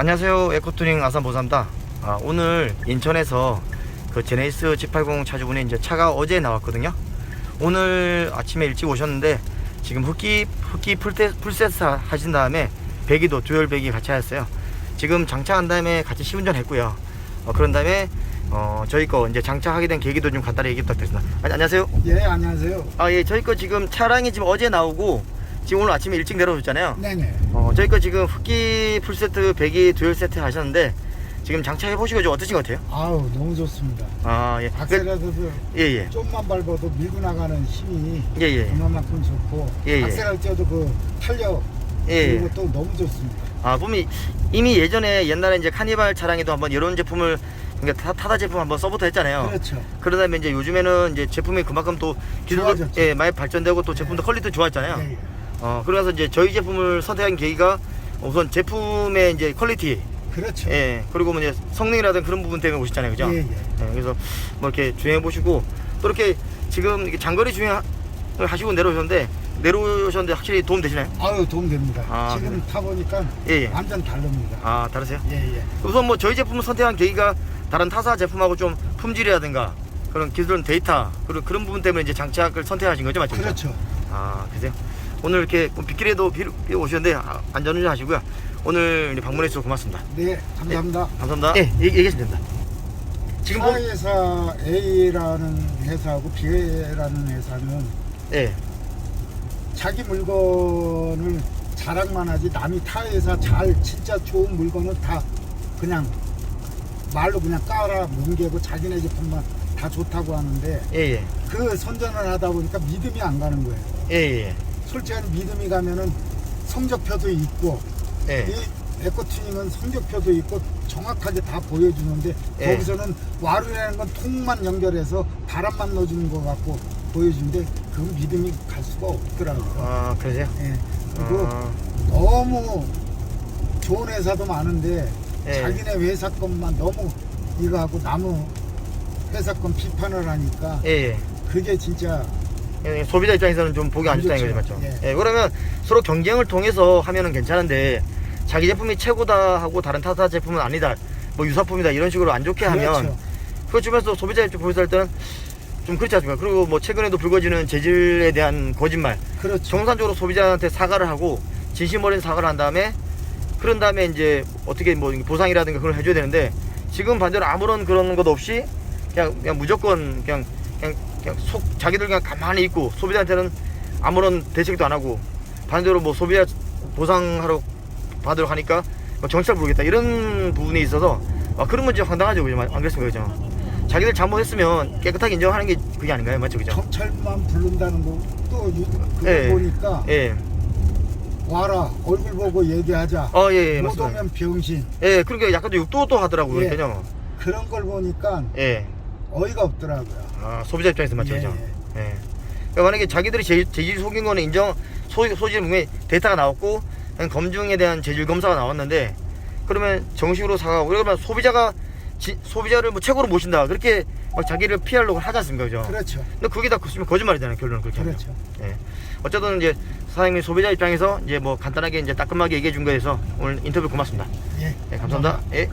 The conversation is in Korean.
안녕하세요. 에코투닝 아산 보삼다. 아, 오늘 인천에서 그 제네시스 G80 차주분이 이제 차가 어제 나왔거든요. 오늘 아침에 일찍 오셨는데 지금 흡기 흡기 풀테, 풀세트 하신 다음에 배기도 듀얼 배기 같이 하셨어요. 지금 장착한 다음에 같이 시운전 했고요. 어, 그런 다음에 어, 저희 거 이제 장착하게 된 계기도 좀 간단히 얘기 부탁드립니다. 아, 안녕하세요. 예, 안녕하세요. 아, 예, 저희 거 지금 차량이 지금 어제 나오고 지금 오늘 아침에 일찍 내려오셨잖아요. 네네. 어, 저희 거 지금 흡기 풀세트, 배기 듀얼 세트 하셨는데 지금 장착해 보시고 좀 어떠신 것 같아요? 아우, 너무 좋습니다. 아, 예. 그, 악셀에서도 예, 예. 좀만 밟아도 밀고 나가는 힘이 예, 예. 얼마만큼 좋고 예, 예. 악셀할 때도 그 탄력 예. 그리고 또 너무 좋습니다. 아, 보면 이미 예전에 옛날에 이제 카니발 차량에도 한번 이런 제품을 그러니까 타, 타다 제품 한번 써부터 했잖아요. 그렇죠. 그러다 보면 이제 요즘에는 이제 제품이 그만큼 또 기술도 좋아졌죠. 예, 많이 발전되고 또 제품도 퀄리티 좋아졌잖아요. 예, 예. 어, 그래서 이제 저희 제품을 선택한 계기가 우선 제품의 이제 퀄리티, 그렇죠. 예, 그리고 뭐 이제 성능이라든 그런 부분 때문에 오셨잖아요, 그죠? 예, 예. 네, 그래서 뭐 이렇게 주행해 보시고 또 이렇게 지금 이렇게 장거리 주행을 하시고 내려오셨는데 내려오셨는데 확실히 도움 되시나요? 아유, 도움 됩니다. 아, 지금 타보니까 예, 예. 완전 다릅니다. 아 다르세요? 예, 예. 우선 뭐 저희 제품을 선택한 계기가 다른 타사 제품하고 좀 품질이라든가 그런 기술 데이터 그런 그런 부분 때문에 이제 장착을 선택하신 거죠, 맞죠? 그렇죠. 아 그러세요? 오늘 이렇게 뭐 빗길에도 비, 비 오셨는데 아, 안전운전 하시고요. 오늘 방문해 주셔서 고맙습니다. 네, 감사합니다. 감사합니다. 예, 얘기, 얘기하시면 됩니다. 지금 보, 차회사 A라는 회사하고 B라는 회사는 예, 자기 물건을 자랑만 하지 남이 타 회사 잘 진짜 좋은 물건은 다 그냥 말로 그냥 깔아 뭉개고 자기네 제품만 다 좋다고 하는데 예, 예, 그 선전을 하다 보니까 믿음이 안 가는 거예요. 예, 예, 솔직히 믿음이 가면은 성적표도 있고 예, 이 에코튜닝은 성적표도 있고 정확하게 다 보여주는데 예. 거기서는 와르라는 건 통만 연결해서 바람만 넣어주는 것 같고 보여주는데 그 믿음이 갈 수가 없더라고요. 아 그러세요? 예. 그리고 아, 너무 좋은 회사도 많은데 예. 자기네 회사 것만 너무 이거 하고 나무 회사 건 비판을 하니까 예, 예. 그게 진짜 예, 소비자 입장에서는 좀 보기 안안 좋다는 거죠, 좋죠. 맞죠? 예. 예, 그러면 서로 경쟁을 통해서 하면은 괜찮은데 자기 제품이 최고다 하고 다른 타사 제품은 아니다, 뭐 유사품이다 이런 식으로 안 좋게 하면 그렇죠. 그걸 주면서 소비자 입장에서 할 때는 좀 그렇지 않습니까? 그리고 뭐 최근에도 불거지는 재질에 대한 거짓말, 그렇죠. 정상적으로 소비자한테 사과를 하고 진심 어린 사과를 한 다음에 그런 다음에 이제 어떻게 뭐 보상이라든가 그걸 해줘야 되는데 지금 반대로 아무런 그런 것 없이 그냥 그냥 무조건 그냥 그냥, 그냥 속 자기들 그냥 가만히 있고 소비자한테는 아무런 대책도 안 하고 반대로 뭐 소비자 보상하러 받으러 가니까 뭐 정치를 모르겠다 이런 부분이 있어서 아, 그런 문제 황당하죠 그죠 안 그랬습니까 그죠 자기들 잘못했으면 깨끗하게 인정하는 게 그게 아닌가요 맞죠 그죠 경찰만 부른다는 거또 그거 예. 보니까 예. 와라 얼굴 보고 얘기하자 어, 예, 예, 못 맞습니다. 오면 병신 예, 그러니까 약간 좀 육도도 하더라고요, 예. 그러니까요. 그런 걸 보니까 예. 어이가 없더라고요. 아, 소비자 입장에서 맞죠, 예, 그죠? 예. 그러니까 만약에 자기들이 재, 재질 속인 거는 인정, 소, 소질 분명히 데이터가 나왔고, 그냥 검증에 대한 재질 검사가 나왔는데, 그러면 정식으로 사가고, 그러면 소비자가, 지, 소비자를 뭐 최고로 모신다. 그렇게 막 자기를 피하려고 하지 않습니까, 그죠? 그렇죠. 근데 그게 다 거짓말- 거짓말이잖아요, 결론은 그렇게 하면. 그렇죠. 예. 어쨌든 이제 사장님이 소비자 입장에서 이제 뭐 간단하게 이제 따끔하게 얘기해 준 거에서 오늘 인터뷰 고맙습니다. 예. 예, 감사합니다. 예.